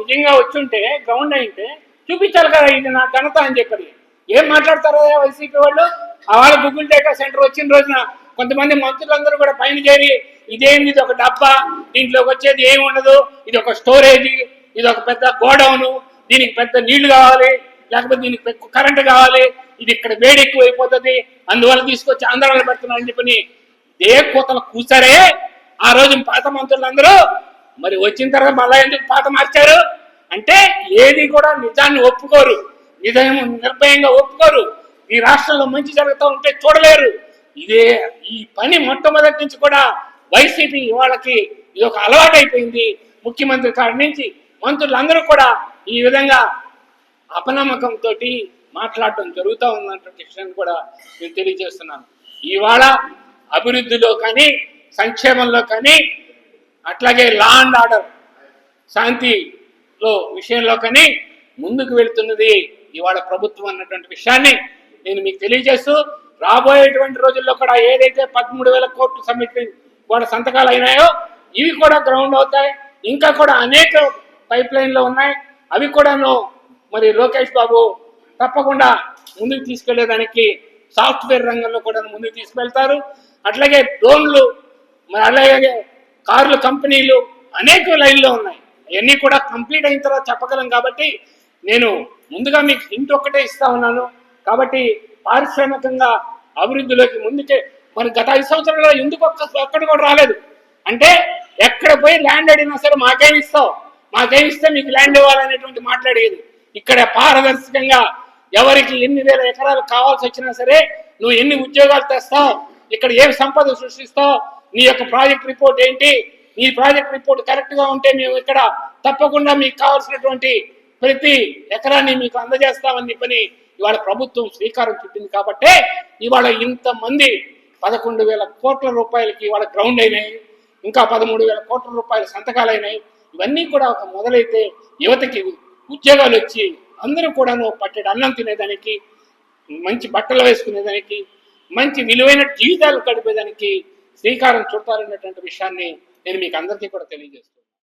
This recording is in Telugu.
నిజంగా వచ్చి ఉంటే గ్రౌండ్ అయితే చూపించాలి కదా ఇది నా ఘనత అని చెప్పి ఏం మాట్లాడతారు వైసీపీ వాళ్ళు? వాళ్ళ గూగుల్ డేటా సెంటర్ వచ్చిన రోజున కొంతమంది మంత్రులందరూ కూడా పైన చేరి ఇదేంది ఇది ఒక డబ్బా దీంట్లోకి వచ్చేది ఏమి ఉండదు ఇది ఒక స్టోరేజ్ ఇది ఒక పెద్ద గోడౌను దీనికి పెద్ద నీళ్ళు కావాలి లేకపోతే దీనికి కరెంటు కావాలి ఇది ఇక్కడ వేడి ఎక్కువ అయిపోతుంది అందువల్ల తీసుకొచ్చి ఆంధ్రాలో పెడుతున్నారని చెప్పని ఏ కూతలు కూసారే ఆ రోజు పాత మంత్రులందరూ మరి వచ్చిన తర్వాత మళ్ళీ ఎందుకు పాత మార్చారు? అంటే ఏది కూడా నిజాన్ని ఒప్పుకోరు. నిజం నిర్భయంగా ఒప్పుకోరు. ఈ రాష్ట్రంలో మంచి జరుగుతూ ఉంటే చూడలేరు. ఇదే ఈ పని మొట్టమొదటి నుంచి కూడా వైసీపీ వాళ్ళకి ఇది ఒక అలవాటు అయిపోయింది ముఖ్యమంత్రి కాడి నుంచి మంత్రులందరూ కూడా ఈ విధంగా అపనమ్మకంతో మాట్లాడటం జరుగుతూ ఉన్నటువంటి విషయాన్ని కూడా నేను తెలియజేస్తున్నాను. ఇవాళ అభివృద్ధిలో కానీ సంక్షేమంలో కానీ అట్లాగే లా అండ్ ఆర్డర్ శాంతిలో విషయంలో కానీ ముందుకు వెళ్తున్నది ఇవాళ ప్రభుత్వం అన్నటువంటి విషయాన్ని నేను మీకు తెలియజేస్తూ రాబోయేటువంటి రోజుల్లో కూడా ఏదైతే పదమూడు వేల కోట్లు సమితి కూడా సంతకాలు అయినాయో ఇవి కూడా గ్రౌండ్ అవుతాయి. ఇంకా కూడా అనేక పైప్ లైన్లు ఉన్నాయి. అవి కూడాను మరి లోకేష్ బాబు తప్పకుండా ముందుకు తీసుకెళ్ళేదానికి సాఫ్ట్వేర్ రంగంలో కూడా ముందుకు తీసుకెళ్తారు. అట్లాగే డ్రోన్లు మరి అలాగే కార్లు కంపెనీలు అనేక లైన్లో ఉన్నాయి. అవన్నీ కూడా కంప్లీట్ అయిన తర్వాత చెప్పగలం కాబట్టి నేను ముందుగా మీకు హింట్ ఒక్కటే ఇస్తా ఉన్నాను. కాబట్టి పారిశ్రామికంగా అభివృద్ధిలోకి ముందుకే మరి గత ఐదు సంవత్సరాల్లో ఎందుకు ఒక్క ఒక్కటి కూడా రాలేదు? అంటే ఎక్కడ పోయి ల్యాండ్ అడిగినా సరే మాకేమిస్తావు మాకేమి ఇస్తే మీకు ల్యాండ్ ఇవ్వాలనేటువంటి మాట్లాడేది ఇక్కడ పారదర్శకంగా ఎవరికి ఎన్ని వేల ఎకరాలు కావాల్సి వచ్చినా సరే నువ్వు ఎన్ని ఉద్యోగాలు తెస్తావు? ఇక్కడ ఏమి సంపద సృష్టిస్తావు? నీ యొక్క ప్రాజెక్ట్ రిపోర్ట్ ఏంటి? నీ ప్రాజెక్ట్ రిపోర్ట్ కరెక్ట్గా ఉంటే మేము ఇక్కడ తప్పకుండా మీకు కావాల్సినటువంటి ప్రతి ఎకరాన్ని మీకు అందజేస్తామని చెప్పని ఇవాళ ప్రభుత్వం శ్రీకారం చుట్టింది కాబట్టే ఇవాళ ఇంతమంది పదకొండు వేల కోట్ల రూపాయలకి ఇవాళ గ్రౌండ్ అయినాయి. ఇంకా పదమూడు వేల కోట్ల రూపాయల సంతకాలు అయినాయి. ఇవన్నీ కూడా ఒక మొదలైతే యువతకి ఉద్యోగాలు వచ్చి అందరూ కూడాను పట్టెడు అన్నం తినేదానికి మంచి బట్టలు వేసుకునేదానికి మంచి విలువైన జీవితాలు గడిపేదానికి శ్రీకారం చుట్టాలనేటువంటి విషయాన్ని నేను మీకు అందరికీ కూడా తెలియజేస్తున్నాను.